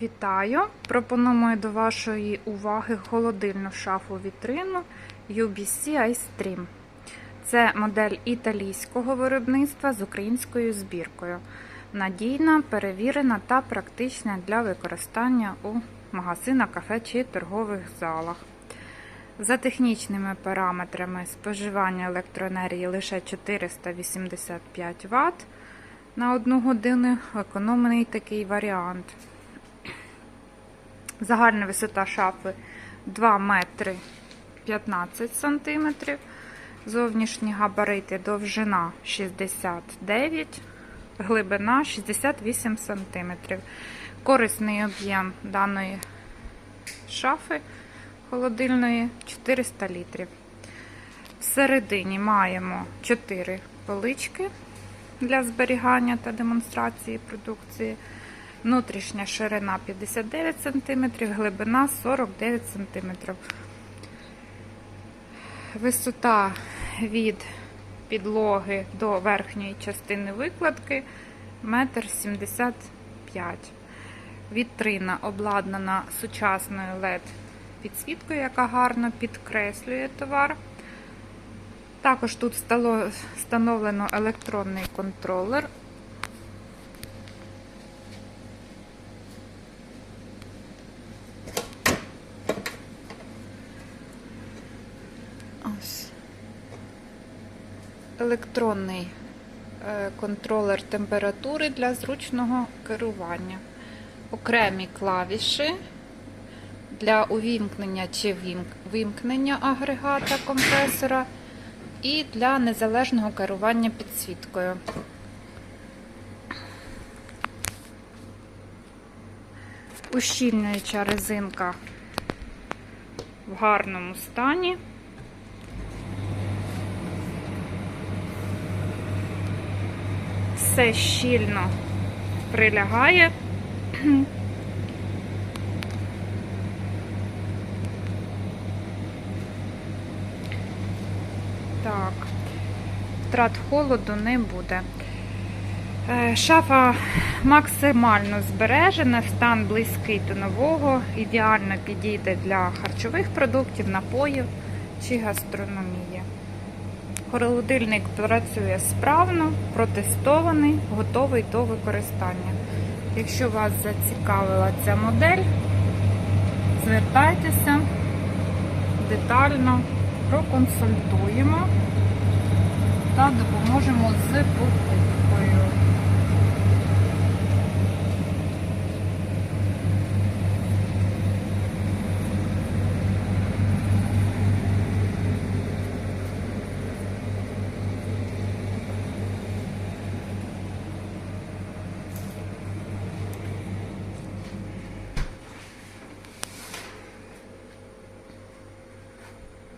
Вітаю! Пропонуємо до вашої уваги холодильну шафу вітрину UBC iStream. Це модель італійського виробництва з українською збіркою. Надійна, перевірена та практична для використання у магазинах, кафе чи торгових залах. За технічними параметрами споживання електроенергії лише 485 Вт на одну годину. Економний такий варіант. Загальна висота шафи 2 метри 15 сантиметрів. Зовнішні габарити довжина 69, глибина 68 сантиметрів. Корисний об'єм даної шафи холодильної 400 літрів. Всередині маємо 4 полички для зберігання та демонстрації продукції. Внутрішня ширина 59 см, глибина 49 см. Висота від підлоги до верхньої частини викладки 1,75 м. Вітрина обладнана сучасною LED-підсвіткою, яка гарно підкреслює товар. Також тут встановлено електронний контролер. Електронний е, контролер температури для зручного керування. Окремі клавіші для увімкнення чи вимкнення агрегата компресора і для незалежного керування підсвіткою. Ущільнююча резинка в гарному стані. Все щільно прилягає. Так, втрат холоду не буде. Е, Шафа максимально збережена, стан близький до нового, ідеально підійде для харчових продуктів, напоїв чи гастрономії. Холодильник працює справно, протестований, готовий до використання. Якщо вас зацікавила ця модель, звертайтеся детально проконсультуємо та допоможемо з покупкою.